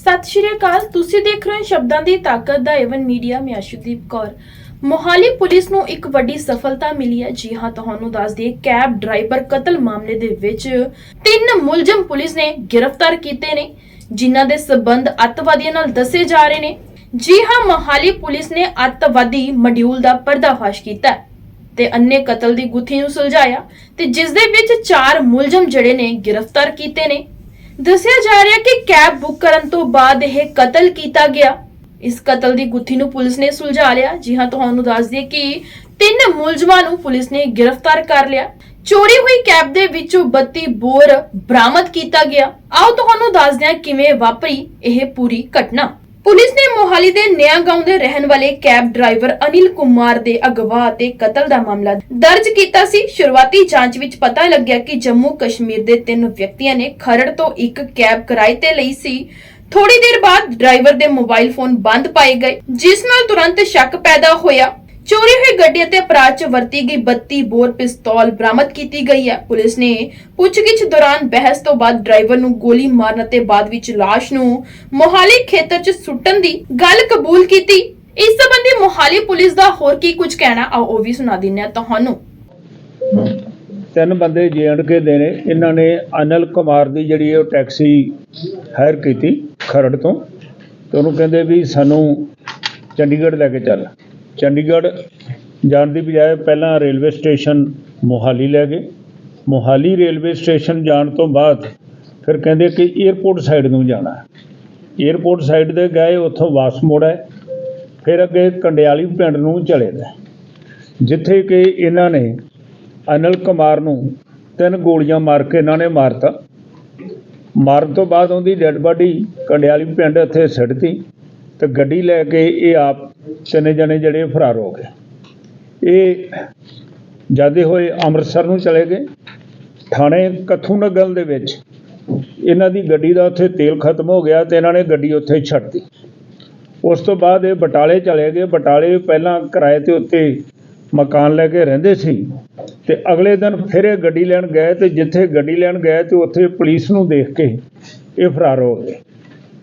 ਸਤਿ ਸ਼੍ਰੀ ਅਕਾਲ, ਤੁਸੀਂ ਦੇਖ ਰਹੇ ਹੋ ਸ਼ਬਦਾਂ ਦੀ ਤਾਕਤ ਦਾ ਏਵਨ ਮੀਡੀਆ, ਮੈਂ ਅਸ਼ੁਦੀਪ ਕੌਰ। ਮੋਹਾਲੀ ਪੁਲਿਸ ਨੂੰ ਇੱਕ ਵੱਡੀ ਸਫਲਤਾ ਮਿਲੀ ਹੈ। ਜੀ ਹਾਂ, ਤੁਹਾਨੂੰ ਦੱਸ ਦਈਏ, ਕੈਬ ਡਰਾਈਵਰ ਕਤਲ ਮਾਮਲੇ ਦੇ ਵਿੱਚ ਤਿੰਨ ਮੁਲਜ਼ਮ ਪੁਲਿਸ ਨੇ ਗ੍ਰਿਫਤਾਰ ਕੀਤੇ ਨੇ, ਜਿਨ੍ਹਾਂ ਦੇ ਸਬੰਧ ਅੱਤਵਾਦੀਆਂ ਨਾਲ ਦੱਸੇ ਜਾ ਰਹੇ ਨੇ। ਜੀ ਹਾਂ, ਮੋਹਾਲੀ ਪੁਲਿਸ ਨੇ ਅੱਤਵਾਦੀ ਮੋਡਿਊਲ ਦਾ ਪਰਦਾਫਾਸ਼ ਕੀਤਾ ਤੇ ਅੰਨੇ ਕਤਲ ਦੀ ਗੁੱਥੀ ਨੂੰ ਸੁਲਝਾਇਆ ਤੇ ਜਿਸ ਦੇ ਵਿੱਚ ਚਾਰ ਮੁਲਜ਼ਮ ਜਿਹੜੇ ਨੇ ਗ੍ਰਿਫਤਾਰ ਕੀਤੇ ਨੇ। ਦੱਸਿਆ ਜਾ ਰਿਹਾ ਕਿ ਕੈਬ ਬੁੱਕ ਕਰਨ ਤੋਂ ਬਾਅਦ ਇਹ ਕਤਲ ਕੀਤਾ ਗਿਆ। ਇਸ ਕਤਲ ਦੀ ਗੁੱਥੀ ਨੂੰ ਪੁਲਿਸ ਨੇ ਸੁਲਝਾ ਲਿਆ। ਜੀ ਹਾਂ, ਤੁਹਾਨੂੰ ਦੱਸ ਦਈਏ ਕਿ ਤਿੰਨ ਮੁਲਜ਼ਮਾਂ ਨੂੰ ਪੁਲਿਸ ਨੇ ਗ੍ਰਿਫਤਾਰ ਕਰ ਲਿਆ। ਚੋਰੀ ਹੋਈ ਕੈਬ ਦੇ ਵਿੱਚੋਂ 32 ਬੋਰ ਬਰਾਮਦ ਕੀਤਾ ਗਿਆ। ਆਓ, ਤੁਹਾਨੂੰ ਦੱਸਦੇ ਹਾਂ ਕਿਵੇਂ ਵਾਪਰੀ ਇਹ ਪੂਰੀ ਘਟਨਾ। ਪੁਲਿਸ ਨੇ ਮੋਹਾਲੀ ਦੇ ਨਿਆ ਗਾਉਂ ਦੇ ਰਹਿਣ ਵਾਲੇ ਕੈਬ ਡਰਾਈਵਰ ਅਨਿਲ ਕੁਮਾਰ ਦੇ ਅਗਵਾ ਅਤੇ ਕਤਲ ਦਾ ਮਾਮਲਾ ਦਰਜ ਕੀਤਾ ਸੀ। ਸ਼ੁਰੂਆਤੀ ਜਾਂਚ ਵਿੱਚ ਪਤਾ ਲੱਗਿਆ ਕਿ ਜੰਮੂ ਕਸ਼ਮੀਰ ਦੇ ਤਿੰਨ ਵਿਅਕਤੀਆਂ ਨੇ ਖਰੜ ਤੋਂ ਇੱਕ ਕੈਬ ਕਿਰਾਏ ਤੇ ਲਈ ਸੀ। ਥੋੜੀ ਦੇਰ ਬਾਅਦ ਡਰਾਈਵਰ ਦੇ ਮੋਬਾਈਲ ਫੋਨ ਬੰਦ ਪਾਏ ਗਏ, ਜਿਸ ਨਾਲ ਤੁਰੰਤ ਸ਼ੱਕ ਪੈਦਾ ਹੋਇਆ। ਚੋਰੀ ਹੋਈ ਗੱਡੀ ਅਤੇ ਅਪਰਾਧ 'ਚ ਵਰਤੀ ਗਈ 32 ਬੋਰ ਪਿਸਤੌਲ ਬਰਾਮਦ ਕੀਤੀ ਗਈ ਹੈ ਪੁਲਿਸ ਨੇ ਪੁੱਛਗਿੱਛ ਦੌਰਾਨ ਬਹਿਸ ਤੋਂ ਬਾਅਦ ਡਰਾਈਵਰ ਨੂੰ ਗੋਲੀ ਮਾਰਨ ਅਤੇ ਬਾਅਦ ਵਿੱਚ ਲਾਸ਼ ਨੂੰ ਮੋਹਾਲੀ ਖੇਤਰ 'ਚ ਸੁੱਟਣ ਦੀ ਗੱਲ ਕਬੂਲ ਕੀਤੀ ਇਸ ਸੰਬੰਧੀ ਮੋਹਾਲੀ ਪੁਲਿਸ ਦਾ ਹੋਰ ਕੀ ਕੁਝ ਕਹਿਣਾ ਆਓ ਉਹ ਵੀ ਸੁਣਾ ਦਿੰਨੇ ਆ ਤੁਹਾਨੂੰ ਤਿੰਨ ਬੰਦੇ ਕੇ ਦੇ ਨੇ ਇਹਨਾਂ ਨੇ ਅਨਿਲ ਕੁਮਾਰ ਦੀ ਜਿਹੜੀ ਹੈ ਉਹ ਟੈਕਸੀ ਹਾਇਰ ਕੀਤੀ ਖਰੜ ਤੋਂ ਤੇ ਉਹਨੂੰ ਕਹਿੰਦੇ ਵੀ ਸਾਨੂੰ ਚੰਡੀਗੜ੍ਹ ਲੈ ਕੇ ਚੱਲ ਚੰਡੀਗੜ੍ਹ ਜਾਣ ਦੀ ਬਜਾਏ ਪਹਿਲਾਂ ਰੇਲਵੇ ਸਟੇਸ਼ਨ ਮੋਹਾਲੀ ਲੈ ਗਏ। ਮੋਹਾਲੀ ਰੇਲਵੇ ਸਟੇਸ਼ਨ ਜਾਣ ਤੋਂ ਬਾਅਦ ਫਿਰ ਕਹਿੰਦੇ ਕਿ 에ਅਰਪੋਰਟ ਸਾਈਡ ਨੂੰ ਜਾਣਾ ਹੈ। 에ਅਰਪੋਰਟ ਸਾਈਡ ਦੇ ਗਏ, ਉੱਥੋਂ ਵਾਪਸ ਮੋੜਾ ਫਿਰ ਅੱਗੇ ਕੰਡਿਆਲੀ ਪਿੰਡ ਨੂੰ ਚਲੇ ਗਏ। ਜਿੱਥੇ ਕਿ ਇਹਨਾਂ ਨੇ ਅਨਿਲ ਕੁਮਾਰ ਨੂੰ ਤਿੰਨ ਗੋਲੀਆਂ ਮਾਰ ਕੇ ਇਹਨਾਂ ਨੇ ਮਾਰਤਾ। ਮਾਰਨ ਤੋਂ ਬਾਅਦ ਉਹਦੀ ਡੈੱਡ ਬਾਡੀ ਕੰਡਿਆਲੀ ਪਿੰਡ ਇੱਥੇ ਸਿੱਟਤੀ ਤੇ ਗੱਡੀ ਲੈ ਕੇ ਇਹ ਆਪ ਤਿੰਨੇ ਜਣੇ ਜਿਹੜੇ ਫਰਾਰ ਹੋ ਗਏ। ਇਹ ਜਾਂਦੇ ਹੋਏ ਅੰਮ੍ਰਿਤਸਰ ਨੂੰ ਚਲੇ ਗਏ। ਥਾਣੇ ਕੱਥੂ ਨਗਲ ਦੇ ਵਿੱਚ ਇਹਨਾਂ ਦੀ ਗੱਡੀ ਦਾ ਉੱਥੇ ਤੇਲ ਖਤਮ ਹੋ ਗਿਆ ਤੇ ਇਹਨਾਂ ਨੇ ਗੱਡੀ ਉੱਥੇ ਹੀ ਛੱਡਤੀ ਉਸ ਤੋਂ ਬਾਅਦ ਇਹ ਬਟਾਲੇ ਚਲੇ ਗਏ। ਬਟਾਲੇ ਪਹਿਲਾਂ ਕਿਰਾਏ ਤੇ ਉੱਤੇ ਮਕਾਨ ਲੈ ਕੇ ਰਹਿੰਦੇ ਸੀ ਤੇ ਅਗਲੇ ਦਿਨ ਫਿਰ ਇਹ ਗੱਡੀ ਲੈਣ ਗਏ ਤੇ ਜਿੱਥੇ ਗੱਡੀ ਲੈਣ ਗਏ ਤੇ ਉੱਥੇ ਪੁਲਿਸ ਨੂੰ ਦੇਖ ਕੇ ਇਹ ਫਰਾਰ ਹੋ ਗਏ।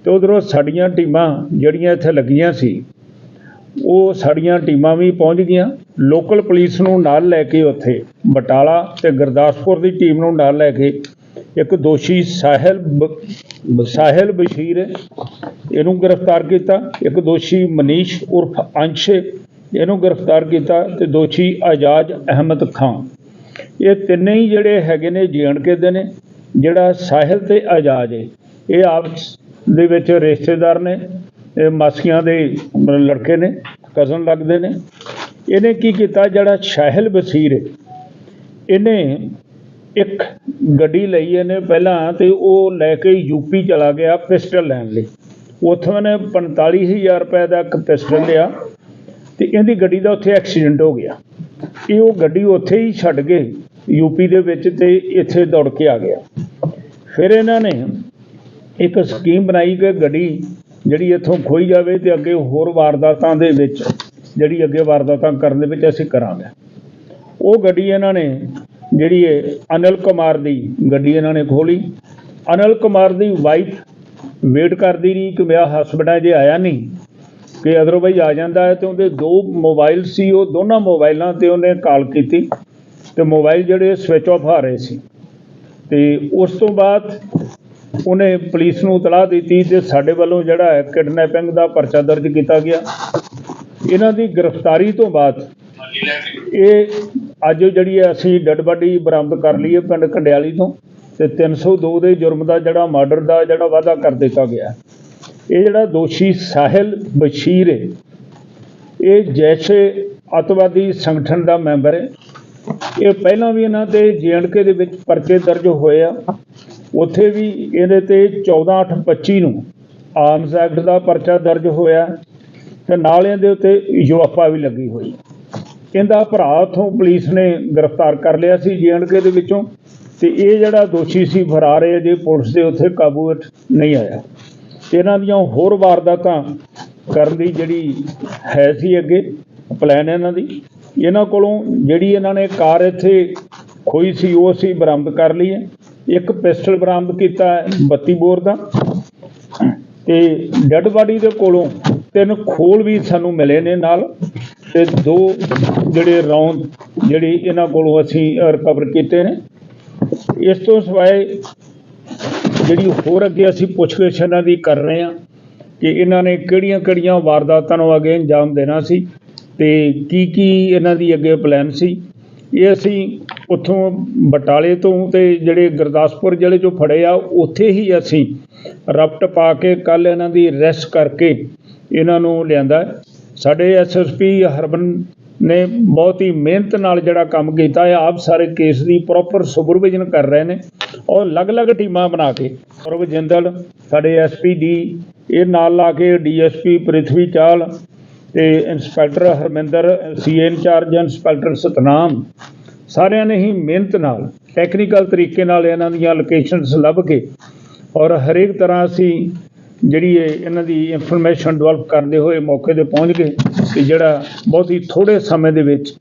ਤੇ ਉਧਰੋਂ ਸਾਡੀਆਂ ਟੀਮਾਂ ਜਿਹੜੀਆਂ ਇੱਥੇ ਲੱਗੀਆਂ ਸੀ ਉਹ ਸਾਡੀਆਂ ਟੀਮਾਂ ਵੀ ਪਹੁੰਚ ਗਈਆਂ। ਲੋਕਲ ਪੁਲਿਸ ਨੂੰ ਨਾਲ ਲੈ ਕੇ ਉੱਥੇ ਬਟਾਲਾ ਤੇ ਗੁਰਦਾਸਪੁਰ ਦੀ ਟੀਮ ਨੂੰ ਨਾਲ ਲੈ ਕੇ ਇੱਕ ਦੋਸ਼ੀ ਸਾਹਿਲ ਬ- ਸਾਹਿਲ ਬਸ਼ੀਰ ਇਹਨੂੰ ਗ੍ਰਿਫਤਾਰ ਕੀਤਾ। ਇੱਕ ਦੋਸ਼ੀ ਮਨੀਸ਼ ਉਰਫ ਅੰਸ਼ ਇਹਨੂੰ ਗ੍ਰਿਫਤਾਰ ਕੀਤਾ ਤੇ ਦੋਸ਼ੀ ਆਜ਼ਾਦ ਅਹਿਮਦ ਖਾਨ ਇਹ ਤਿੰਨੇ ਹੀ ਜਿਹੜੇ ਹੈਗੇ ਨੇ ਕੇ ਦੇ ਨੇ। ਜਿਹੜਾ ਸਾਹਿਲ ਤੇ ਆਜ਼ਾਦ ਹੈ ਇਹ ਆਪਸ ਦੇ ਵਿੱਚ ਰਿਸ਼ਤੇਦਾਰ ਨੇ। ਮਾਸੀਆਂ ਦੇ ਲੜਕੇ ਨੇ ਕਜ਼ਨ ਲੱਗਦੇ ਨੇ। ਇਹਨੇ ਕੀ ਕੀਤਾ? ਜਿਹੜਾ ਸਾਹਿਲ ਬਸੀਰ ਇਹਨੇ ਇੱਕ ਗੱਡੀ ਲਈ ਇਹਨੇ ਪਹਿਲਾਂ ਤੇ ਉਹ ਲੈ ਕੇ ਯੂਪੀ ਚਲਾ ਗਿਆ ਪਿਸਟਲ ਲੈਣ ਲਈ। ਉੱਥੋਂ ਇਹਨੇ 45000 ਰੁਪਏ ਦਾ ਇੱਕ ਪਿਸਟਲ ਲਿਆ ਤੇ ਇਹਦੀ ਗੱਡੀ ਦਾ ਉੱਥੇ ਐਕਸੀਡੈਂਟ ਹੋ ਗਿਆ। ਇਹ ਉਹ ਗੱਡੀ ਉੱਥੇ ਹੀ ਛੱਡ ਕੇ ਯੂਪੀ ਦੇ ਵਿੱਚ ਤੇ ਇੱਥੇ ਦੌੜ ਕੇ ਆ ਗਿਆ। ਫਿਰ ਇਹਨਾਂ ਨੇ ਇੱਕ ਸਕੀਮ ਬਣਾਈ ਕਿ ਗੱਡੀ ਜਿਹੜੀ ਇੱਥੋਂ ਖੋਈ ਜਾਵੇ ਤੇ ਅੱਗੇ ਹੋਰ ਵਾਰਦਾਤਾਂ ਦੇ ਵਿੱਚ, ਜਿਹੜੀ ਅੱਗੇ ਵਾਰਦਾਤਾਂ ਕਰਨ ਦੇ ਵਿੱਚ ਅਸੀਂ ਕਰਾਂਗੇ। ਉਹ ਗੱਡੀ ਇਹਨਾਂ ਨੇ, ਜਿਹੜੀ ਹੈ ਅਨਿਲ ਕੁਮਾਰ ਦੀ ਗੱਡੀ ਇਹਨਾਂ ਨੇ ਖੋਲੀ। ਅਨਿਲ ਕੁਮਾਰ ਦੀ ਵਾਈਫ ਵੇਟ ਕਰਦੀ ਰਹੀ ਕਿ ਮੇਰਾ ਹਸਬੰਡ ਹੈ ਜੇ ਆਇਆ ਨਹੀਂ, ਕਿ ਅਦਰਵਾਈਜ਼ ਆ ਜਾਂਦਾ ਹੈ ਤੇ ਉਹਦੇ ਦੋ ਮੋਬਾਈਲ ਸੀ, ਉਹ ਦੋਨਾਂ ਮੋਬਾਈਲਾਂ ਤੇ ਉਹਨੇ ਕਾਲ ਕੀਤੀ ਤੇ ਮੋਬਾਈਲ ਜਿਹੜੇ ਸਵਿਚ ਆਫ ਆ ਰਹੇ ਸੀ। ਤੇ ਉਸ ਤੋਂ ਬਾਅਦ ਉਹਨੇ ਪੁਲਿਸ ਨੂੰ ਤਲਾਹ ਦਿੱਤੀ ਤੇ ਸਾਡੇ ਵੱਲੋਂ ਜਿਹੜਾ ਹੈ ਕਿਡਨੈਪਿੰਗ ਦਾ ਪਰਚਾ ਦਰਜ ਕੀਤਾ ਗਿਆ। ਇਹਨਾਂ ਦੀ ਗ੍ਰਿਫਤਾਰੀ ਤੋਂ ਬਾਅਦ ਇਹ ਅੱਜ ਜਿਹੜੀ ਹੈ ਅਸੀਂ ਡੈਡ ਬਾਡੀ ਬਰਾਮਦ ਕਰ ਲਈ ਹੈ ਪਿੰਡ ਕੰਡਿਆਲੀ ਤੋਂ ਤੇ 302 ਦੇ ਜੁਰਮ ਦਾ ਜਿਹੜਾ ਮਰਡਰ ਦਾ ਜਿਹੜਾ ਵਾਅਦਾ ਕਰ ਦਿੱਤਾ ਗਿਆ ਇਹ ਜਿਹੜਾ ਦੋਸ਼ੀ ਸਾਹਿਲ ਬਸ਼ੀਰ ਹੈ, ਇਹ ਜੈਸ਼ੇ ਅਤਵਾਦੀ ਸੰਗਠਨ ਦਾ ਮੈਂਬਰ ਹੈ। ਇਹ ਪਹਿਲਾਂ ਵੀ ਇਹਨਾਂ ਤੇ ਜੀਐਨਕੇ ਦੇ ਵਿੱਚ ਪਰਚੇ ਦਰਜ ਹੋਏ ਆ। ਉੱਥੇ ਵੀ ਇਹਦੇ ਤੇ 14/8/25 ਨੂੰ ਆਰਮਸ ਐਕਟ ਦਾ ਪਰਚਾ ਦਰਜ ਹੋਇਆ ਤੇ ਨਾਲ ਇਹਦੇ ਉੱਤੇ ਯੂਐਫਆ ਵੀ ਲੱਗੀ ਹੋਈ। ਇਹਦਾ ਭਰਾ ਉੱਥੋਂ ਪੁਲਿਸ ਨੇ ਗ੍ਰਿਫਤਾਰ ਕਰ ਲਿਆ ਸੀ ਜੀਐਨਕੇ ਦੇ ਵਿੱਚੋਂ ਤੇ ਇਹ ਜਿਹੜਾ ਦੋਸ਼ੀ ਸੀ ਫਰਾਰ ਹੈ ਜੇ ਪੁਲਿਸ ਦੇ ਉੱਥੇ ਕਾਬੂ ਵਿੱਚ ਨਹੀਂ ਆਇਆ। ਇਹਨਾਂ ਦੀਆਂ ਹੋਰ ਵਾਰਦਾਤਾਂ ਕਰਨ ਦੀ ਜਿਹੜੀ ਹੈ ਸੀ ਅੱਗੇ, ਪਲਾਨ ਇਹਨਾਂ ਦੀ, ਇਹਨਾਂ ਕੋਲੋਂ ਜਿਹੜੀ ਇਹਨਾਂ ਨੇ ਕਾਰ ਇੱਥੇ ਖੋਈ ਸੀ, ਉਹ ਅਸੀਂ ਬਰਾਮਦ ਕਰ ਲਈ ਹੈ। ਇੱਕ ਪਿਸਟਲ ਬਰਾਮਦ ਕੀਤਾ ਹੈ 32 ਬੋਰ ਦਾ। ਤੇ ਡੈੱਡ ਬਾਡੀ ਦੇ ਕੋਲੋਂ ਤਿੰਨ ਖੋਲ ਵੀ ਸਾਨੂੰ ਮਿਲੇ ਨੇ ਨਾਲ ਤੇ ਦੋ ਜਿਹੜੇ ਰੌਂਦ ਜਿਹੜੀ ਇਹਨਾਂ ਕੋਲੋਂ ਅਸੀਂ ਰਿਕਵਰ ਕੀਤੇ ਨੇ। ਇਸ ਤੋਂ ਸਿਵਾਏ ਜਿਹੜੀ ਹੋਰ ਅੱਗੇ ਅਸੀਂ ਪੁੱਛਗਿੱਛ ਇਹਨਾਂ ਦੀ ਕਰ ਰਹੇ ਹਾਂ ਕਿ ਇਹਨਾਂ ਨੇ ਕਿਹੜੀਆਂ ਕਿਹੜੀਆਂ ਵਾਰਦਾਤਾਂ ਨੂੰ ਅੱਗੇ ਅੰਜਾਮ ਦੇਣਾ ਸੀ ਤੇ ਕੀ ਕੀ ਇਹਨਾਂ ਦੀ ਅੱਗੇ ਪਲਾਨ ਸੀ। ਇਹ ਅਸੀਂ ਉੱਥੋਂ ਬਟਾਲੇ ਤੋਂ ਤੇ ਜਿਹੜੇ ਗੁਰਦਾਸਪੁਰ ਜ਼ਿਲ੍ਹੇ ਚੋਂ ਫੜੇ ਆ, ਉੱਥੇ ਹੀ ਅਸੀਂ ਰਪਟ ਪਾ ਕੇ ਕੱਲ ਇਹਨਾਂ ਦੀ ਰੈਸਟ ਕਰਕੇ ਇਹਨਾਂ ਨੂੰ ਲਿਆਂਦਾ ਹੈ। ਸਾਡੇ ਐਸਐਸਪੀ ਹਰਬਨ ਨੇ ਬਹੁਤ ਹੀ ਮਿਹਨਤ ਨਾਲ ਜਿਹੜਾ ਕੰਮ ਕੀਤਾ ਹੈ ਆਪ ਸਾਰੇ ਕੇਸ ਦੀ ਪ੍ਰੋਪਰ ਸੁਪਰਵਿਜ਼ਨ ਕਰ ਰਹੇ ਨੇ ਔਰ ਅਲੱਗ-ਅਲੱਗ ਟੀਮਾਂ ਬਣਾ ਕੇ ਔਰਵ ਜਿੰਦਲ, ਸਾਡੇ ਐਸਪੀ ਡੀ, ਇਹ ਨਾਲ ਲਾ ਕੇ ਡੀਐਸਪੀ ਪ੍ਰਿਥਵੀ ਚਾਲ ਤੇ inspector Harminder, CIA incharge inspector Satnam, ਸਾਰਿਆਂ ਨੇ ਹੀ ਮਿਹਨਤ ਨਾਲ ਟੈਕਨੀਕਲ ਤਰੀਕੇ ਨਾਲ ਇਹਨਾਂ ਦੀਆਂ ਲੋਕੇਸ਼ਨਸ ਲੱਭ ਕੇ ਔਰ ਹਰੇਕ ਤਰ੍ਹਾਂ ਅਸੀਂ ਜਿਹੜੀ ਇਹਨਾਂ ਦੀ ਇਨਫੋਰਮੇਸ਼ਨ ਡਿਵੈਲਪ ਕਰਦੇ ਹੋਏ ਮੌਕੇ ਤੇ ਪਹੁੰਚ ਗਏ ਤੇ ਜਿਹੜਾ ਬਹੁਤ ਹੀ ਥੋੜੇ ਸਮੇਂ ਦੇ ਵਿੱਚ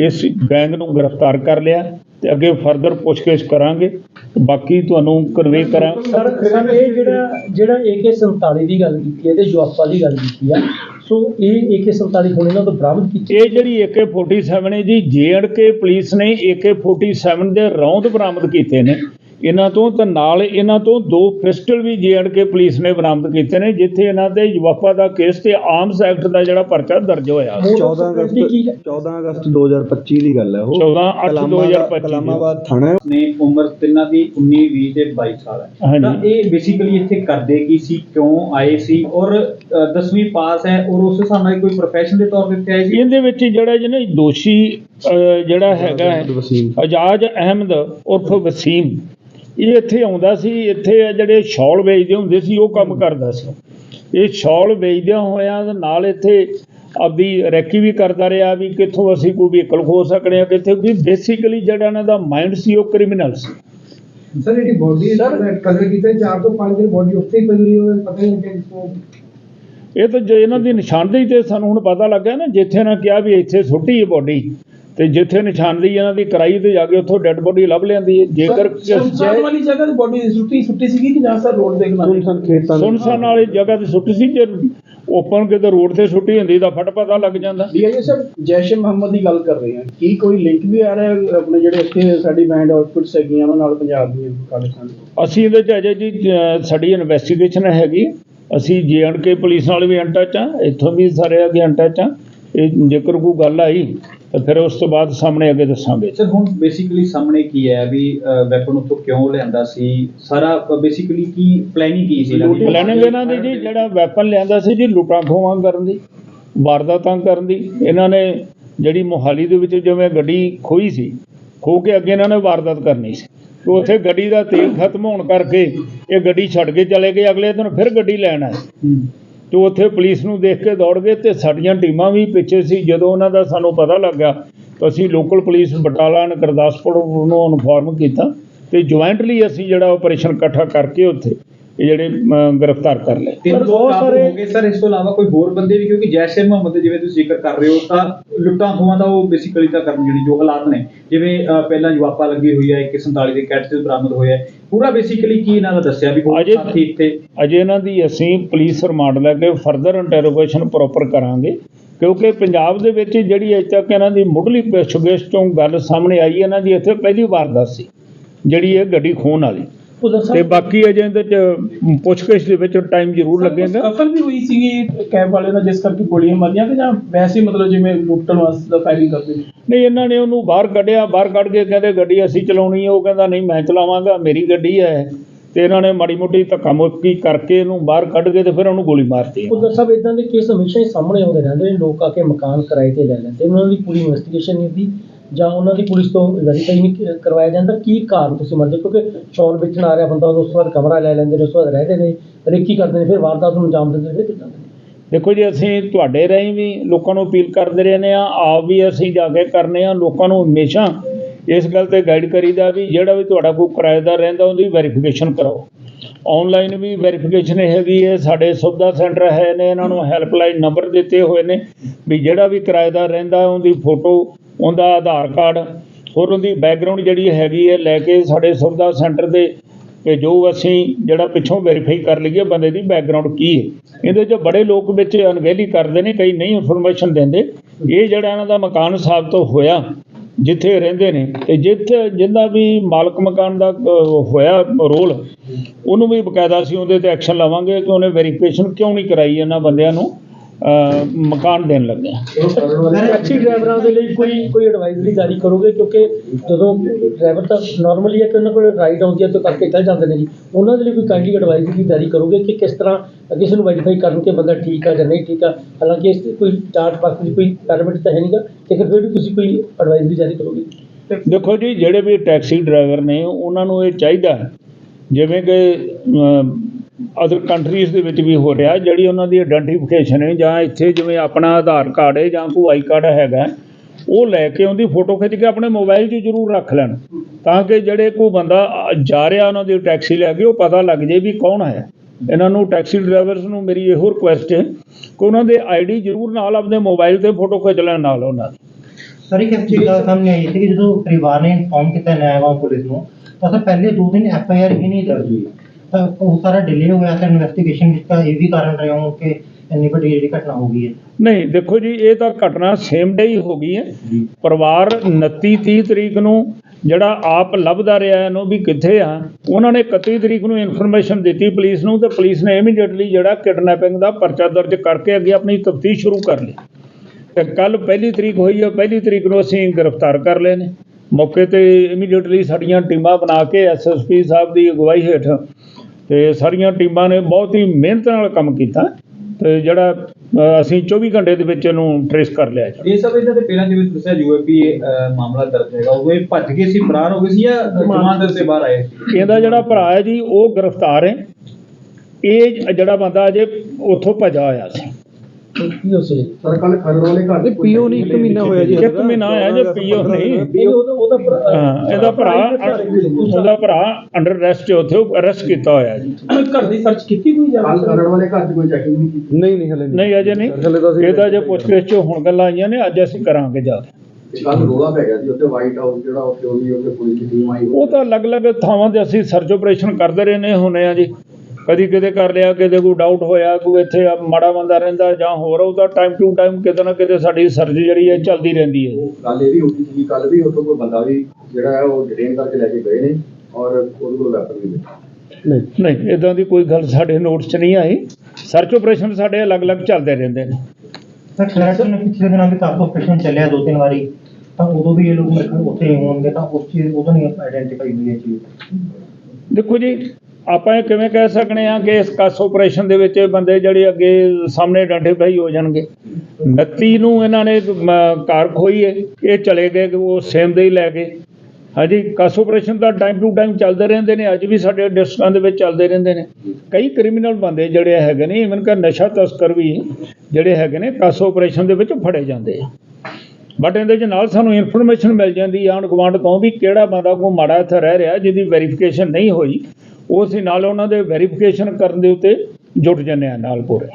ਇਸ ਗੈਂਗ ਨੂੰ ਗ੍ਰਿਫਤਾਰ ਕਰ ਲਿਆ ਤੇ ਅੱਗੇ ਫਰਦਰ ਪੁੱਛਗਿੱਛ ਕਰਾਂਗੇ। ਬਾਕੀ ਤੁਹਾਨੂੰ ਕਨਵੇ ਕਰਾਂ ਸਰ ਸਰ ਇਹ ਜਿਹੜਾ ਜਿਹੜਾ AK47 ਦੀ ਗੱਲ ਕੀਤੀ ਹੈ ਤੇ ਜਵਾਪਾ ਦੀ ਗੱਲ ਕੀਤੀ ਆ ਸੋ ਇਹ AK47 ਹੁਣ ਇਹਨਾਂ ਤੋਂ ਬਰਾਮਦ ਕੀਤੀ ਇਹ ਜਿਹੜੀ AK47 ਹੈ ਜੀ ਕੇ ਪੁਲਿਸ ਨੇ AK47 ਦੇ ਰੌਂਦ ਬਰਾਮਦ ਕੀਤੇ ਨੇ। ਇਹਨਾਂ ਤੋਂ ਤੇ ਨਾਲ ਇਹਨਾਂ ਤੋਂ ਦੋ ਪਿਸਟਲ ਵੀ ਕੇ ਪੁਲਿਸ ਨੇ ਬਰਾਮਦ ਕੀਤੇ ਨੇ ਜਿੱਥੇ ਇਹਨਾਂ ਤੇ ਵਫਾ ਦਾ ਕੇਸ ਤੇ ਆਰਮਸ ਐਕਟ ਦਾ ਜਿਹੜਾ ਪਰਚਾ ਦਰਜ ਹੋਇਆ। 14 ਅਗਸਤ ਕੀ- 14 ਅਗਸਤ 2025 ਦੀ ਗੱਲ ਹੈ ਉਹ। 14 8 ਕਲਾਮਾਬਾਦ 2025 ਕਲਾਮਾਬਾਦ ਥਾਣਾ ਨੇ ਉਮਰ ਤਿੰਨਾਂ ਦੀ 19 20 ਤੇ 22 ਸਾਲ ਹੈ। ਤਾਂ ਇਹ ਬੇਸਿਕਲੀ ਇੱਥੇ ਕਰਦੇ ਕੀ ਸੀ ਕਿਉਂ ਆਏ ਸੀ? ਔਰ 10ਵੀਂ ਪਾਸ ਹੈ ਔਰ ਉਸ ਹਿਸਾਬ ਨਾਲ ਕੋਈ ਪ੍ਰੋਫੈਸ਼ਨ ਦੇ ਤੌਰ ਤੇ ਇੱਥੇ ਆਏ ਸੀ? ਇਹਦੇ ਵਿੱਚ ਜਿਹੜਾ ਜਿਹਨੇ ਦੋਸ਼ੀ ਅਹ, ਜਿਹੜਾ ਹੈਗਾ ਹੈ ਅਜਾਜ ਅਹਿਮਦ ਉਰਫ ਵਸੀਮ। ਇਹ ਇੱਥੇ ਆਉਂਦਾ ਸੀ ਇੱਥੇ ਜਿਹੜੇ ਸ਼ਾਲ ਵੇਚਦੇ ਹੁੰਦੇ ਸੀ ਉਹ ਕੰਮ ਕਰਦਾ ਸੀ। ਇਹ ਸ਼ਾਲ ਵੇਚਦਿਆਂ ਹੋਇਆਂ ਦੇ ਨਾਲ ਇੱਥੇ ਆਪਦੀ ਰੈਕੀ ਵੀ ਕਰਦਾ ਰਿਹਾ ਵੀ ਕਿੱਥੋਂ ਅਸੀਂ ਕੋਈ ਵਹੀਕਲ ਖੋ ਸਕਦੇ ਆ ਕਿੱਥੇ ਵੀ ਬੇਸਿਕਲੀ ਜਿਹੜਾ ਇਹਨਾਂ ਦਾ ਮਾਈਂਡ ਸੀ ਉਹ ਕ੍ਰਿਮੀਨਲ ਸੀ। ਸਰ ਜਿਹੜੀ ਬੋਡੀ ਸਰ ਕਲਰ ਕੀਤੇ 4 ਤੋਂ 5 ਦਿਨ ਬੋਡੀ ਉੱਥੇ ਹੀ ਪਈ ਰਹੀ ਉਹ ਪਤਾ ਨਹੀਂ ਕਿ ਉਹ ਇਹ ਤਾਂ ਜੇ ਇਹਨਾਂ ਦੀ ਨਿਸ਼ਾਨਦੇਹੀ ਤੇ ਸਾਨੂੰ ਹੁਣ ਪਤਾ ਲੱਗਾ ਨਾ ਜਿੱਥੇ ਨਾ ਕਿਹਾ ਵੀ ਇੱਥੇ ਸੁੱਟੀ ਹੈ ਬੋਡੀ ਤੇ ਜਿੱਥੇ ਨਿਸ਼ਾਨਦੇਹੀ ਇਹਨਾਂ ਦੀ ਕਰਾਈ ਤੇ ਜਾ ਕੇ ਉੱਥੋਂ ਡੈੱਡ ਬੋਡੀ ਲੱਭ ਲੈਂਦੀ ਹੈ। ਜੇਕਰ ਸੁਨਸਾਨ ਵਾਲੀ ਜਗ੍ਹਾ ਤੇ ਬੋਡੀ ਸੁੱਟੀ ਸੁੱਟੀ ਸੀਗੀ ਕਿ ਜਾਂ ਸਰ ਰੋਡ ਦੇ ਕਿਨਾਰੇ ਸੁਨਸਾਨ ਖੇਤਾਂ ਸੁਨਸਾਨ ਵਾਲੀ ਜਗ੍ਹਾ ਤੇ ਸੁੱਟੀ ਸੀ ਜੇ ਓਪਨ ਕਿਤੇ ਰੋਡ ਤੇ ਸੁੱਟੀ ਹੁੰਦੀ ਤਾਂ ਫਟ ਪਤਾ ਲੱਗ ਜਾਂਦਾ। ਡੀਆਈਓ ਸਰ ਜੈਸ਼ ਮੁਹੰਮਦ ਦੀ ਗੱਲ ਕਰ ਰਹੇ ਹਾਂ। ਕੀ ਕੋਈ ਲਿੰਕ ਵੀ ਆ ਰਿਹਾ ਆਪਣੇ ਜਿਹੜੇ ਇੱਥੇ ਸਾਡੀ ਬੈਂਡ ਆਊਟਪੁੱਟਸ ਹੈਗੀਆਂ ਉਹਨਾਂ ਨਾਲ ਪੰਜਾਬ ਦੀਆਂ ਅਸੀਂ ਇਹਦੇ ਚ ਅਜੇ ਜੀ ਸਾਡੀ ਇਨਵੈਸਟੀਗੇਸ਼ਨ ਹੈਗੀ। ਅਸੀਂ ਕੇ ਪੁਲਿਸ ਨਾਲ ਵੀ ਟੱਚ ਆ ਇੱਥੋਂ ਵੀ ਸਾਰੇ ਅੱਗੇ ਟੱਚ ਆ ਇਹ ਜੇਕਰ ਕੋਈ ਗੱਲ ਆਈ ਤਾਂ ਫਿਰ ਉਸ ਤੋਂ ਬਾਅਦ ਸਾਹਮਣੇ ਅੱਗੇ ਦੱਸਾਂਗੇ। ਸਰ ਹੁਣ ਬੇਸਿਕਲੀ ਸਾਹਮਣੇ ਕੀ ਹੈ ਵੀ ਵੈਪਨ ਉੱਥੋਂ ਕਿਉਂ ਲਿਆਂਦਾ ਸੀ? ਸਾਰਾ ਬੇਸਿਕਲੀ ਕੀ ਪਲੈਨਿੰਗ ਕੀ ਸੀ ਪਲੈਨਿੰਗ ਇਹਨਾਂ ਦੀ ਜੀ ਜਿਹੜਾ ਵੈਪਨ ਲਿਆਂਦਾ ਸੀ ਜੀ ਲੁੱਟਾਂ ਖੋਹਾਂ ਕਰਨ ਦੀ ਵਾਰਦਾਤਾਂ ਕਰਨ ਦੀ। ਇਹਨਾਂ ਨੇ ਜਿਹੜੀ ਮੋਹਾਲੀ ਦੇ ਵਿੱਚ ਜਿਵੇਂ ਗੱਡੀ ਖੋਈ ਸੀ ਖੋ ਕੇ ਅੱਗੇ ਇਹਨਾਂ ਨੇ ਵਾਰਦਾਤ ਕਰਨੀ ਸੀ। ਤੇ ਉੱਥੇ ਗੱਡੀ ਦਾ ਤੇਲ ਖਤਮ ਹੋਣ ਕਰਕੇ ਇਹ ਗੱਡੀ ਛੱਡ ਕੇ ਚਲੇ ਗਏ। ਅਗਲੇ ਦਿਨ ਫਿਰ ਗੱਡੀ ਲੈਣ ਆਏ। ਤੇ ਉੱਥੇ ਪੁਲਿਸ ਨੂੰ ਦੇਖ ਕੇ ਦੌੜ ਗਏ ਤੇ ਸਾਡੀਆਂ ਟੀਮਾਂ ਵੀ ਪਿੱਛੇ ਸੀ। ਜਦੋਂ ਉਹਨਾਂ ਦਾ ਸਾਨੂੰ ਪਤਾ ਲੱਗਾ ਤਾਂ ਅਸੀਂ ਲੋਕਲ ਪੁਲਿਸ ਬਟਾਲਾ ਨੇ ਗੁਰਦਾਸਪੁਰ ਨੂੰ ਇਨਫੋਰਮ ਕੀਤਾ ਤੇ ਜੁਆਇੰਟਲੀ ਅਸੀਂ ਜਿਹੜਾ ਆਪਰੇਸ਼ਨ ਇਕੱਠਾ ਕਰਕੇ ਉੱਥੇ ਇਹ ਜਿਹੜੇ ਗ੍ਰਿਫਤਾਰ ਕਰ ਲਏ। ਤਿੰਨ ਬਹੁਤ ਸਾਰੇ- ਹੋ ਗਏ ਸਰ ਇਸ ਤੋਂ ਇਲਾਵਾ ਕੋਈ ਹੋਰ ਬੰਦੇ ਵੀ ਕਿਉਂਕਿ ਜੈਸ਼ ਮੁਹੰਮਦ ਦੇ ਜਿਵੇਂ ਤੁਸੀਂ ਜ਼ਿਕਰ ਕਰ ਰਹੇ ਹੋ ਤਾਂ ਲੁੱਟਾਂ ਖੋਹਾਂ ਦਾ ਉਹ ਬੇਸਿਕਲੀ ਤਾਂ ਕਰਨ ਜਿਹੜੀ ਜੋ ਹਾਲਾਤ ਨੇ। ਜਿਵੇਂ ਪਹਿਲਾਂ ਜਵਾਪਾ ਲੱਗੀ ਹੋਈ ਹੈ 147 ਦੇ ਕੈਟ ਤੇ ਬਰਾਮਦ ਹੋਇਆ ਹੈ। ਪੂਰਾ ਬੇਸਿਕਲੀ ਕੀ ਇਹਨਾਂ ਦਾ ਦੱਸਿਆ ਵੀ ਹੋਰ ਅਜੇ- ਇੱਥੇ? ਅਜੇ ਇਹਨਾਂ ਦੀ ਅਸੀਂ ਪੁਲਿਸ ਰਿਮਾਂਡ ਲੈ ਕੇ ਫਰਦਰ ਇੰਟਰੋਗੇਸ਼ਨ ਪ੍ਰੋਪਰ ਕਰਾਂਗੇ ਕਿਉਂਕਿ ਪੰਜਾਬ ਦੇ ਵਿੱਚ ਜਿਹੜੀ ਅਜੇ ਤੱਕ ਇਹਨਾਂ ਦੀ ਮੁੱਢਲੀ ਪੁੱਛਗਿੱਛ ਤੋਂ ਗੱਲ ਸਾਹਮਣੇ ਆਈ ਇਹਨਾਂ ਦੀ ਇੱਥੇ ਪਹਿਲੀ ਵਾਰਦਾਤ ਸੀ ਜਿਹੜੀ ਇਹ ਗੱਡੀ ਖੋਣ ਵਾਲੀ। ਤੇ ਬਾਕੀ ਅਜੇ ਇਹਦੇ ਚ ਪੁੱਛਗਿੱਛ ਦੇ ਵਿੱਚ ਟਾਈਮ ਜ਼ਰੂਰ ਲੱਗੇਗਾ ਕਫਲ ਵੀ ਹੋਈ ਸੀਗੀ ਕੈਬ ਵਾਲੇ ਨਾਲ ਜਿਸ ਕਰਕੇ ਗੋਲੀਆਂ ਮਾਰੀਆਂ ਕਿ ਜਾਂ ਵੈਸੇ ਮਤਲਬ ਜਿਵੇਂ ਲੁੱਟਣ ਵਾਸਤੇ ਫਾਇਰਿੰਗ ਕਰਦੇ ਨਹੀਂ ਇਹਨਾਂ ਨੇ ਉਹਨੂੰ ਬਾਹਰ ਕੱਢਿਆ ਬਾਹਰ ਕੱਢ ਕੇ ਕਹਿੰਦੇ ਗੱਡੀ ਅਸੀਂ ਚਲਾਉਣੀ ਹੈ ਉਹ ਕਹਿੰਦਾ ਨਹੀਂ ਮੈਂ ਚਲਾਵਾਂਗਾ ਮੇਰੀ ਗੱਡੀ ਹੈ ਤੇ ਇਹਨਾਂ ਨੇ ਮਾੜੀ ਮੋਟੀ ਧੱਕਾ ਮੁੱਕੀ ਕਰਕੇ ਇਹਨੂੰ ਬਾਹਰ ਕੱਢ ਕੇ ਤੇ ਫਿਰ ਉਹਨੂੰ ਗੋਲੀ ਮਾਰਤੀ। ਉਧਰ ਸਭ ਇਦਾਂ ਦੇ ਕੇਸ ਹਮੇਸ਼ਾ ਹੀ ਸਾਹਮਣੇ ਆਉਂਦੇ ਰਹਿੰਦੇ ਨੇ ਲੋਕ ਆ ਕੇ ਮਕਾਨ ਕਿਰਾਏ ਤੇ ਲੈ ਲੈਂਦੇ ਉਹਨਾਂ ਦੀ ਪੂਰੀ ਇਨਵੈਸਟੀਗੇਸ਼ਨ ਨਹੀਂ ਹੁੰਦੀ। ਜਾਂ ਉਹਨਾਂ ਦੀ ਪੁਲਿਸ ਤੋਂ ਵੈਰੀਫਾਈ ਨਹੀਂ ਕਰਵਾਇਆ ਜਾਂਦਾ, ਕੀ ਕਾਰਨ ਤੁਸੀਂ ਮੰਨਦੇ ਹੋ? ਕਿਉਂਕਿ ਸ਼ੌਲ ਵੇਚਣ ਆ ਰਿਹਾ ਬੰਦਾ ਉਸ ਤੋਂ ਬਾਅਦ ਕਮਰਾ ਲੈ ਲੈਂਦੇ ਨੇ, ਉਸ ਤੋਂ ਬਾਅਦ ਰਹਿੰਦੇ ਨੇ, ਰੇਕੀ ਕਰਦੇ ਨੇ, ਫਿਰ ਵਾਰਦਾਤ ਨੂੰ ਅੰਜਾਮ ਦਿੰਦੇ ਨੇ, ਫਿਰ ਕਿੱਦਾਂ ਦੇਖੋ ਜੀ, ਅਸੀਂ ਤੁਹਾਡੇ ਰਾਹੀਂ ਵੀ ਲੋਕਾਂ ਨੂੰ ਅਪੀਲ ਕਰਦੇ ਰਹਿੰਦੇ ਆ ਆਪ ਵੀ ਅਸੀਂ ਜਾ ਕੇ ਕਰਨੇ ਆ ਲੋਕਾਂ ਨੂੰ ਹਮੇਸ਼ਾ ਇਸ ਗੱਲ ਤੇ ਗਾਈਡ ਕਰੀਦਾ ਵੀ ਜਿਹੜਾ ਵੀ ਤੁਹਾਡਾ ਕੋਈ ਕਿਰਾਏਦਾਰ ਰਹਿੰਦਾ, ਉਹਦੀ ਵੈਰੀਫਿਕੇਸ਼ਨ ਕਰਾਓ ਆਨਲਾਈਨ ਵੀ ਵੈਰੀਫਿਕੇਸ਼ਨ ਹੈਗੀ ਹੈ, ਸਾਡੇ ਸੁਵਿਧਾ ਸੈਂਟਰ ਹੈ ਨੇ, ਇਹਨਾਂ ਨੂੰ ਹੈਲਪਲਾਈਨ ਨੰਬਰ ਦਿੱਤੇ ਹੋਏ ਨੇ, ਵੀ ਜਿਹੜਾ ਵੀ ਕਿਰਾਏਦਾਰ ਰਹਿੰਦਾ, ਉਹਦੀ ਫੋਟੋ ਉਹਦਾ ਆਧਾਰ ਕਾਰਡ, ਹੋਰ ਉਹਦੀ ਬੈਕਗ੍ਰਾਉਂਡ ਜਿਹੜੀ ਹੈਗੀ ਹੈ, ਲੈ ਕੇ ਸਾਡੇ ਸੁਵਿਧਾ ਸੈਂਟਰ ਦੇ ਕਿ ਜੋ ਅਸੀਂ ਜਿਹੜਾ ਪਿੱਛੋਂ ਵੈਰੀਫਾਈ ਕਰ ਲਈਏ ਬੰਦੇ ਦੀ ਬੈਕਗ੍ਰਾਉਂਡ ਕੀ ਹੈ। ਇਹਦੇ 'ਚ ਬੜੇ ਲੋਕ ਵਿੱਚ ਅਣਗਹਿਲੀ ਕਰਦੇ ਨੇ, ਕਈ ਨਹੀਂ ਇਨਫੋਰਮੇਸ਼ਨ ਦਿੰਦੇ। ਇਹ ਜਿਹੜਾ ਇਹਨਾਂ ਦਾ ਮਕਾਨ ਸਾਬਤ ਹੋਇਆ, ਜਿੱਥੇ ਰਹਿੰਦੇ ਨੇ, ਤੇ ਜਿੱਥੇ ਜਿੰਦਾ ਵੀ ਮਾਲਕ ਮਕਾਨ ਦਾ ਹੋਇਆ ਰੋਲ, ਉਹਨੂੰ ਵੀ ਬਕਾਇਦਾ ਅਸੀਂ ਉਹਦੇ ਤੇ ਐਕਸ਼ਨ ਲਵਾਂਗੇ ਕਿ ਉਹਨੇ ਵੈਰੀਫਿਕੇਸ਼ਨ ਕਿਉਂ ਨਹੀਂ ਕਰਾਈ ਇਹਨਾਂ ਬੰਦਿਆਂ ਨੂੰ। ਮਕਾਨ ਦੇਣ ਲੱਗੇ ਟੈਕਸੀ ਡਰਾਈਵਰਾਂ ਦੇ ਲਈ ਕੋਈ ਕੋਈ ਐਡਵਾਈਜ਼ਰੀ ਜਾਰੀ ਕਰੋਗੇ? ਕਿਉਂਕਿ ਜਦੋਂ ਡਰਾਈਵਰ ਤਾਂ ਨਾਰਮਲੀ ਹੈ ਕਿ ਉਹਨਾਂ ਕੋਲ ਰਾਈਡ ਆਉਂਦੀ ਹੈ ਤਾਂ ਕਰਕੇ ਚੱਲ ਜਾਂਦੇ ਨੇ ਜੀ। ਉਹਨਾਂ ਦੇ ਲਈ ਕੋਈ ਕਾਈਂਡਲੀ ਐਡਵਾਈਜ਼ਰੀ ਜਾਰੀ ਕਰੋਗੇ ਕਿ ਕਿਸ ਤਰ੍ਹਾਂ ਕਿਸੇ ਨੂੰ ਵੈਰੀਫਾਈ ਕਰਨ ਕਿ ਬੰਦਾ ਠੀਕ ਆ ਜਾਂ ਨਹੀਂ ਠੀਕ ਆ? ਹਾਲਾਂਕਿ ਇਸ 'ਤੇ ਕੋਈ ਚਾਰਜ ਪੱਖ ਦੀ ਕੋਈ ਪੈਰਾਮੀਟਰ ਤਾਂ ਹੈ ਨਹੀਂਗਾ ਲੇਕਿਨ ਫਿਰ ਵੀ ਤੁਸੀਂ ਕੋਈ ਐਡਵਾਈਜ਼ਰੀ ਜਾਰੀ ਕਰੋਗੇ? ਦੇਖੋ ਜੀ ਜਿਹੜੇ ਵੀ ਟੈਕਸੀ ਡਰਾਈਵਰ ਨੇ ਉਹਨਾਂ ਨੂੰ ਇਹ ਚਾਹੀਦਾ ਹੈ, ਜਿਵੇਂ ਕਿ ਅਦਰ ਕੰਟਰੀਜ਼ ਦੇ ਵਿੱਚ ਵੀ ਹੋ ਰਿਹਾ, ਜਿਹੜੀ ਉਹਨਾਂ ਦੀ ਆਇਡੈਂਟੀਫਿਕੇਸ਼ਨ ਹੈ, ਜਾਂ ਇੱਥੇ ਜਿਵੇਂ ਆਪਣਾ ਆਧਾਰ ਕਾਰਡ ਹੈ, ਜਾਂ ਕੋਈ ਆਈ ਕਾਰਡ ਹੈਗਾ, ਉਹ ਲੈ ਕੇ ਉਹਦੀ ਫੋਟੋ ਖਿੱਚ ਕੇ ਆਪਣੇ ਮੋਬਾਈਲ 'ਚ ਜ਼ਰੂਰ ਰੱਖ ਲੈਣ, ਤਾਂ ਕਿ ਜਿਹੜੇ ਕੋਈ ਬੰਦਾ ਜਾ ਰਿਹਾ ਉਹਨਾਂ ਦੀ ਟੈਕਸੀ ਲੈ ਕੇ, ਉਹ ਪਤਾ ਲੱਗ ਜੇ ਵੀ ਕੌਣ ਹੈ। ਇਹਨਾਂ ਨੂੰ ਟੈਕਸੀ ਡਰਾਈਵਰਸ ਨੂੰ ਮੇਰੀ ਇਹੋ ਰਿਕੁਐਸਟ ਹੈ ਕਿ ਉਹਨਾਂ ਦੇ ਆਈਡੀ ਜ਼ਰੂਰ ਨਾਲ ਆਪਣੇ ਮੋਬਾਈਲ ਤੇ ਫੋਟੋ ਖਿੱਚ ਲੈਣ ਨਾਲ ਉਹਨਾਂ ਦੀ। ਸਰ ਇੱਕ ਚੀਜ਼ ਦਾ ਸਾਹਮਣੇ ਆਈ ਸੀ ਕਿ ਜਦੋਂ ਪਰਿਵਾਰ ਨੇ ਇਨਫੋਰਮ ਕੀਤਾ ਨਿਆਂਵਾਂ ਪੁਲਿਸ ਨੂੰ, ਤਾਂ ਸਰ ਪਹਿਲੇ ਦੋ ਦਿਨ ਐਫ ਆਈ ਆਰ ਹੀ ਨਹੀਂ ਦਰਜ ਹੋਈ। ਉਹ ਸਾਰਾ ਡਿਲੇ ਹੋ ਗਿਆ ਸਰ ਇਨਵੈਸਟੀਗੇਸ਼ਨ ਵਿੱਚ ਤਾਂ ਇਹ ਵੀ ਕਾਰਨ ਰਿਹਾ ਹੋ ਕਿ ਇੰਨੀ ਵੱਡੀ ਜਿਹੜੀ ਘਟਨਾ ਹੋ ਗਈ ਹੈ। ਨਹੀਂ ਦੇਖੋ ਜੀ ਇਹ ਤਾਂ ਘਟਨਾ ਸੇਮ ਡੇ ਹੀ ਹੋ ਗਈ ਹੈ। ਪਰਿਵਾਰ 29 30 ਤਰੀਕ ਨੂੰ ਜਿਹੜਾ ਆਪ ਲੱਭਦਾ ਰਿਹਾ ਇਹਨੂੰ ਵੀ ਕਿੱਥੇ ਆ ਉਹਨਾਂ ਨੇ 31 ਤਰੀਕ ਨੂੰ ਇਨਫੋਰਮੇਸ਼ਨ ਦਿੱਤੀ ਪੁਲਿਸ ਨੂੰ ਤੇ ਪੁਲਿਸ ਨੇ ਇਮੀਡੀਏਟਲੀ ਜਿਹੜਾ ਕਿਡਨੈਪਿੰਗ ਦਾ ਪਰਚਾ ਦਰਜ ਕਰਕੇ ਅੱਗੇ ਆਪਣੀ ਤਫਤੀਸ਼ ਸ਼ੁਰੂ ਕਰ ਲਈ। ਤੇ ਕੱਲ ਪਹਿਲੀ ਤਰੀਕ ਹੋਈ ਹੈ ਪਹਿਲੀ ਤਰੀਕ ਨੂੰ ਅਸੀਂ ਗ੍ਰਿਫਤਾਰ ਕਰ ਲਏ ਨੇ। ਮੌਕੇ ਤੇ ਇਮੀਡੀਏਟਲੀ ਸਾਡੀਆਂ ਟੀਮਾਂ ਬਣਾ ਕੇ ਐਸਐਸਪੀ ਸਾਹਿਬ ਦੀ ਅਗਵਾਈ ਹੇਠ ਤੇ ਸਾਰੀਆਂ ਟੀਮਾਂ ਨੇ ਬਹੁਤ ਹੀ ਮਿਹਨਤ ਨਾਲ ਕੰਮ ਕੀਤਾ ਤੇ ਜਿਹੜਾ ਅ, ਅਸੀਂ 24 ਘੰਟੇ ਦੇ ਵਿੱਚ ਇਹਨੂੰ ਟ੍ਰੇਸ ਕਰ ਲਿਆ ਜੀ। ਇਹ ਸਭ ਇਹਨਾਂ ਦੇ ਪਹਿਲਾਂ ਜਿਵੇਂ ਤੁਸੀਂ ਦੱਸਿਆ ਯੂਏਪੀ ਮਾਮਲਾ ਦਰਜ ਹੈਗਾ ਉਹ ਇਹ ਭੱਜ ਗਏ ਸੀ ਫਰਾਰ ਹੋ ਗਏ ਸੀ ਜਾਂ ਜਮਾਨਤ ਦੇ ਬਾਹਰ ਆਏ ਸੀ? ਇਹਦਾ ਜਿਹੜਾ ਭਰਾ ਹੈ ਜੀ ਉਹ ਗ੍ਰਿਫਤਾਰ ਹੈ। ਇਹ ਜਿਹੜਾ ਬੰਦਾ ਅਜੇ ਉੱਥੋਂ ਭੱਜਾ ਹੋਇਆ ਸੀ। ਕੀ ਹੋ ਸੀ ਸਰ ਕੱਲ ਖਰੜ ਵਾਲੇ ਘਰ ਦੇ ਪੀਓ ਨਹੀਂ ਇੱਕ ਮਹੀਨਾ ਹੋਇਆ ਜੀ ਇੱਕ ਮਹੀਨਾ ਹੋਇਆ ਜੇ ਪੀਓ ਨਹੀਂ। ਇਹ ਉਹਦਾ ਉਹਦਾ ਭਰਾ- ਹਾਂ ਇਹਦਾ ਭਰਾ ਉਹਦਾ ਭਰਾ ਅੰਡਰ ਅਰੈਸਟ ਉੱਥੇ ਅਰੈਸਟ ਕੀਤਾ ਹੋਇਆ ਜੀ। ਕੋਈ ਘਰ ਦੀ ਸਰਚ ਕੀਤੀ ਕੋਈ ਜਾਂ ਕੱਲ ਖਰੜ ਵਾਲੇ ਘਰ 'ਚ ਕੋਈ ਚੈਕਿੰਗ ਨਹੀਂ ਕੀਤੀ? ਨਹੀਂ ਨਹੀਂ ਹਲੇ ਨਹੀਂ। ਅਜੇ ਨਹੀਂ। ਹਲੇ ਤਾਂ ਅਸੀਂ ਇਹਦਾ ਜੇ ਪੁੱਛਗਿੱਛ ਚ ਹੁਣ ਗੱਲਾਂ ਆਈਆਂ ਨੇ ਅੱਜ ਅਸੀਂ ਕਰਾਂਗੇ ਜਾ ਕੇ ਕੱਲ ਰੋਲਾ ਪੈ ਗਿਆ ਸੀ ਉੱਥੇ ਵਾਈਟ ਹਾਊਸ ਜਿਹੜਾ ਉੱਥੇ ਉਹਦੀ ਉੱਥੇ ਪੁਲਿਸ ਦੀ ਟੀਮ ਆਈ ਉਹ ਤਾਂ ਅਲੱਗ-ਅਲੱਗ ਥਾਵਾਂ ਤੇ ਅਸੀਂ ਸਰਚ ਆਪਰੇਸ਼ਨ ਕਰਦੇ ਰਹੇ ਨੇ ਹੁੰਨੇ ਆ ਜੀ। ਕਦੀ ਕਿਤੇ ਕਰ ਲਿਆ ਕਿਤੇ ਕੋਈ ਡਾਊਟ ਹੋਇਆ ਕੋਈ ਇੱਥੇ ਮਾੜਾ ਬੰਦਾ ਰਹਿੰਦਾ ਜਾਂ ਹੋਰ ਉਹਦਾ ਟਾਈਮ ਟੂ ਟਾਈਮ ਕਿਤੇ ਨਾ ਕਿਤੇ ਸਾਡੀ ਸਰਚ ਜਿਹੜੀ ਹੈ ਚੱਲਦੀ ਰਹਿੰਦੀ ਹੈ। ਗੱਲ ਇਹ ਵੀ ਉੱਠੀ ਸੀ ਕੱਲ ਵੀ ਉੱਥੋਂ ਕੋਈ ਬੰਦਾ ਵੀ ਜਿਹੜਾ ਹੈ ਉਹ ਡਿਟੇਨ ਕਰਕੇ ਲੈ ਕੇ ਗਏ ਨੇ ਔਰ ਉਹਦੇ ਕੋਲ ਵੈਪਨ ਵੀ ਮਿਲਿਆ। ਨਹੀਂ। ਇਦਾਂ ਦੀ ਕੋਈ ਗੱਲ ਸਾਡੇ ਨੋਟਸ 'ਚ ਨਹੀਂ ਆਈ। ਸਰਚ ਆਪਰੇਸ਼ਨ ਸਾਡੇ ਅਲੱਗ-ਅਲੱਗ ਚੱਲਦੇ ਰਹਿੰਦੇ ਨੇ। ਸਰ ਖੈਰ ਨੇ ਪਿਛਲੇ ਦਿਨਾਂ ਵਿੱਚ ਕਾਫੀ ਆਪਰੇਸ਼ਨ ਚੱਲਿਆ ਦੋ ਤਿੰਨ ਵਾਰੀ ਤਾਂ ਉਦੋਂ ਵੀ ਇਹ ਲੋਕ ਮੇਰੇ ਖਿਆਲ ਉੱਥੇ ਹੋਣਗੇ ਤਾਂ ਉਸ ਚੀਜ਼ ਉਦੋਂ ਨਹੀਂ ਆਇਡੈਂਟੀਫਾਈ ਹੋਈ ਇਹ ਚੀਜ਼। ਦੇਖੋ ਜੀ ਆਪਾਂ ਇਹ ਕਿਵੇਂ ਕਹਿ ਸਕਨੇ ਆ ਕਿ ਇਸ ਕਸ ਆਪਰੇਸ਼ਨ ਦੇ ਵਿੱਚ ਇਹ ਬੰਦੇ ਜਿਹੜੇ ਅੱਗੇ ਸਾਹਮਣੇ ਆਇਡੈਂਟੀਫਾਈ ਹੋ ਜਾਣਗੇ? 29 ਨੂੰ ਇਹਨਾਂ ਨੇ ਮ, ਕਾਰ ਖੋਈ ਹੈ ਇਹ ਚਲੇ ਗਏ ਕਿ ਉਹ ਸੇਮ ਦੇ ਹੀ ਲੈ ਗਏ। ਹਾਂਜੀ ਕਸ ਆਪਰੇਸ਼ਨ ਤਾਂ ਟਾਈਮ ਟੂ ਟਾਈਮ ਚੱਲਦੇ ਰਹਿੰਦੇ ਨੇ ਅੱਜ ਵੀ ਸਾਡੇ ਡਿਸਟ੍ਰਿਕਟਾਂ ਦੇ ਵਿੱਚ ਚੱਲਦੇ ਰਹਿੰਦੇ ਨੇ। ਕਈ ਕ੍ਰਿਮੀਨਲ ਬੰਦੇ ਜਿਹੜੇ ਹੈਗੇ ਨੇ ਇਵਨ ਕਿ ਨਸ਼ਾ ਤਸਕਰ ਵੀ ਜਿਹੜੇ ਹੈਗੇ ਨੇ ਕਸ ਆਪਰੇਸ਼ਨ ਦੇ ਵਿੱਚ ਫੜੇ ਜਾਂਦੇ ਆ। ਬਟ ਇਹਦੇ ਚ ਨਾਲ ਸਾਨੂੰ ਇਨਫੋਰਮੇਸ਼ਨ ਮਿਲ ਜਾਂਦੀ ਆਣ ਗੁਆਂਢ ਤੋਂ ਵੀ ਕਿਹੜਾ ਬੰਦਾ ਕੋਈ ਮਾੜਾ ਇੱਥੇ ਰਹਿ ਰਿਹਾ ਜਿਹਦੀ ਵੈਰੀਫਿਕੇਸ਼ਨ ਨਹੀਂ ਹੋਈ। ਉਹ ਅਸੀਂ ਨਾਲ ਉਹਨਾਂ ਦੇ ਵੈਰੀਫਿਕੇਸ਼ਨ ਕਰਨ ਦੇ ਉੱਤੇ ਜੁਟ ਜਾਂਦੇ ਹਾਂ ਨਾਲ ਪੂਰੇ।